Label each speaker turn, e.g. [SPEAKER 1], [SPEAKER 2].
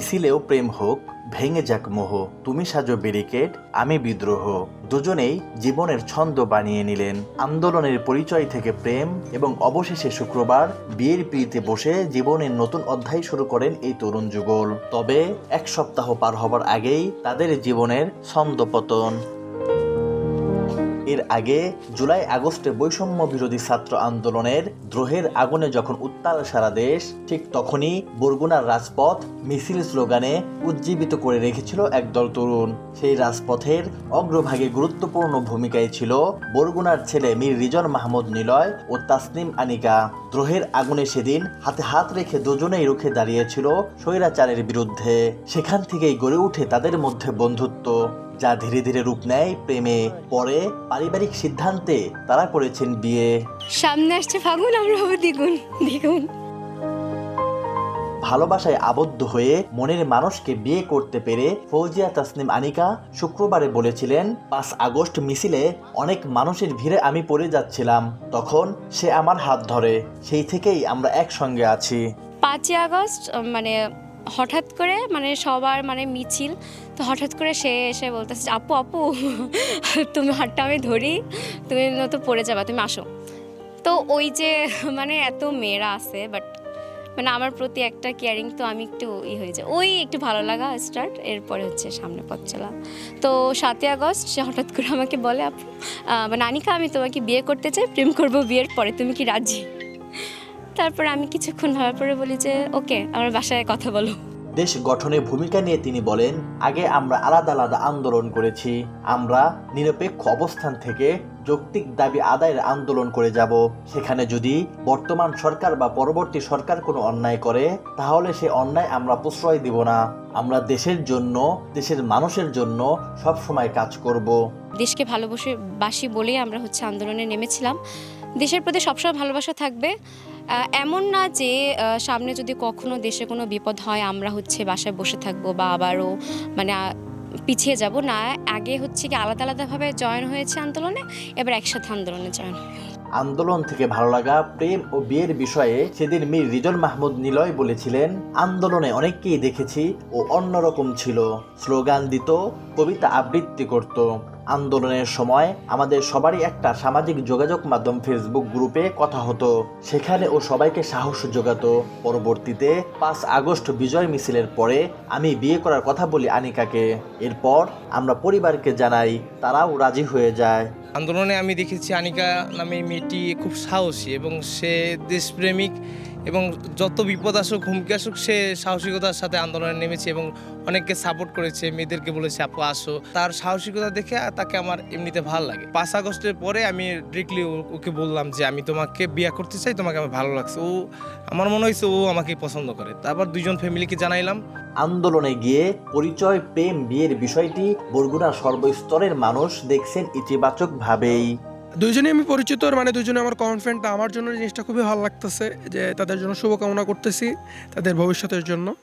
[SPEAKER 1] মিছিলেও প্রেম হোক, ভেঙে যাক মোহ, তুমি সাজো ব্যারিকেড, আমি বিদ্রোহ। দুজনেই জীবনের ছন্দ বানিয়ে নিলেন। আন্দোলনের পরিচয় থেকে প্রেম এবং অবশেষে শুক্রবার বিয়ের পিড়িতে বসে জীবনের নতুন অধ্যায় শুরু করেন এই তরুণ যুগল। তবে এক সপ্তাহ পার হবার আগেই তাদের জীবনের ছন্দপতন এর আগে জুলাই আগস্টে বৈষম্য বিরোধী ছাত্র আন্দোলনের দ্রোহের আগুনে যখন উত্তাল সারা দেশ, ঠিক তখনই বরগুনার রাজপথ মিছিল স্লোগানে উজ্জীবিত করে রেখেছিল একদল তরুণ। সেই রাজপথের অগ্রভাগে গুরুত্বপূর্ণ ভূমিকায় ছিল বরগুনার ছেলে মীর রিজন মাহমুদ নিলয় ও তাসনিম আনিকা। দ্রোহের আগুনে সেদিন হাতে হাত রেখে দুজনেই রুখে দাঁড়িয়েছিল স্বৈরাচারের বিরুদ্ধে। সেখান থেকেই গড়ে উঠে তাদের মধ্যে বন্ধুত্ব। যা ধীরে ধীরে রূপ নেয় প্রেমে পরে পারিবারিক সিদ্ধান্তে তারা করেছেন বিয়ে।
[SPEAKER 2] সামনে আসছে ফাগুন আমরা হব দ্বিগুণ দ্বিগুণ।
[SPEAKER 1] ভালোবাসায় আবদ্ধ হয়ে মনের মানুষকে বিয়ে করতে পেরে ফৌজিয়া তাসনিম আনিকা শুক্রবারে বলেছিলেন পাঁচ আগস্ট মিছিলে অনেক মানুষের ভিড়ে আমি পড়ে যাচ্ছিলাম তখন সে আমার হাত ধরে সেই থেকেই আমরা একসঙ্গে আছি।
[SPEAKER 2] পাঁচই আগস্ট মানে হঠাৎ করে মানে সবার মানে মিছিল, তো হঠাৎ করে সে এসে বলতেছে আপু আপু, তুমি হাতটা আমি ধরি, তুমি তো পড়ে যাবা, তুমি আসো। তো ওই যে মানে এত মেয়েরা আছে বাট মানে আমার প্রতি একটা কেয়ারিং তো আমি একটু ই হয়ে যায় ওই একটু ভালো লাগা স্টার্ট এরপরে হচ্ছে সামনে পথ চলা। তো সাতই আগস্ট সে হঠাৎ করে আমাকে বলে, আপু মানে আনিকা আমি তোমাকে বিয়ে করতে চাই, প্রেম করব বিয়ের পরে, তুমি কি রাজি? তারপর আমি কিছুক্ষণ ভাবার পরে বলি যে ওকে আমার বাসায় কথা বলো।
[SPEAKER 1] দেশ গঠনে ভূমিকা নিয়ে তিনি বলেন আগে আমরা আলাদা আলাদা আন্দোলন করেছি। আমরা নিরপেক্ষ অবস্থান থেকে যৌক্তিক দাবি আদায়ের আন্দোলন করে যাব। সেখানে যদি বর্তমান সরকার বা পরবর্তী সরকার কোনো অন্যায় করে তাহলে সে অন্যায় আমরা প্রশ্রয় দিব না। আমরা দেশের জন্য দেশের মানুষের জন্য সব সময় কাজ করব।
[SPEAKER 2] দেশকে ভালোবাসে বাসি বলেই আমরা হচ্ছে আন্দোলনে নেমেছিলাম। দেশের প্রতি সবসময় ভালোবাসা থাকবে। এমন না যে সামনে যদি কখনো দেশে কোনো বিপদ হয়, আমরা হচ্ছে বাসায় বসে থাকব বা আবারও মানে পিছিয়ে যাব। না, আগে হচ্ছে কি আলাদা আলাদাভাবে জয়েন হয়েছে আন্দোলনে, এবার একসাথে আন্দোলনে জয়েন
[SPEAKER 1] আন্দোলন থেকে ভালো লাগা, প্রেম ও বিয়ের বিষয়ে সেদিন মীর রিজন মাহমুদ নিলয় বলেছিলেন, আন্দোলনে অনেককেই দেখেছি ও অন্যরকম ছিল। স্লোগান দিত, কবিতা আবৃত্তি করত। আন্দোলনের সময় আমাদের সবারই একটা সামাজিক যোগাযোগ মাধ্যম ফেসবুক গ্রুপে কথা হতো। সেখানে ও সবাইকে সাহস যোগাতো পরবর্তীতে পাঁচ আগস্ট বিজয় মিছিলের পরে আমি বিয়ে করার কথা বলি আনিকাকে। এরপর আমরা পরিবারকে জানাই, তারাও রাজি হয়ে যায়।
[SPEAKER 3] আন্দোলনে আমি দেখেছি আনিকা নামে মেয়েটি খুব সাহসী এবং সে দেশপ্রেমিক। এবং যত বিপদ আসুক, হুমকি আসুক, সে সাহসিকতার সাথে আন্দোলনে নেমেছে এবং অনেককে সাপোর্ট করেছে, মেয়েদেরকে বলেছে, আপু, আসো। তার সাহসিকতা দেখে তাকে আমার এমনিতে ভালো লাগে। পাঁচ আগস্টের পরে আমি ডিরেক্টলি ওকে বললাম যে, আমি তোমাকে বিয়ে করতে চাই, তোমাকে আমার ভালো লাগছে। ও, আমার মনে হয়েছে ও আমাকে পছন্দ করে। তারপর দুজন ফ্যামিলিকে জানাইলাম।
[SPEAKER 1] আন্দোলনে গিয়ে পরিচয়, প্রেম, বিয়ের বিষয়টি বরগুনার সর্বস্তরের মানুষ দেখছেন ইতিবাচকভাবেই।
[SPEAKER 4] দুইজনেই আমি পরিচিত মানে দুজনে আমার কনফিডেন্ট আমার জন্য জিনিসটা খুবই ভালো লাগতেছে, যে তাদের জন্য শুভকামনা করতেছি তাদের ভবিষ্যতের জন্য।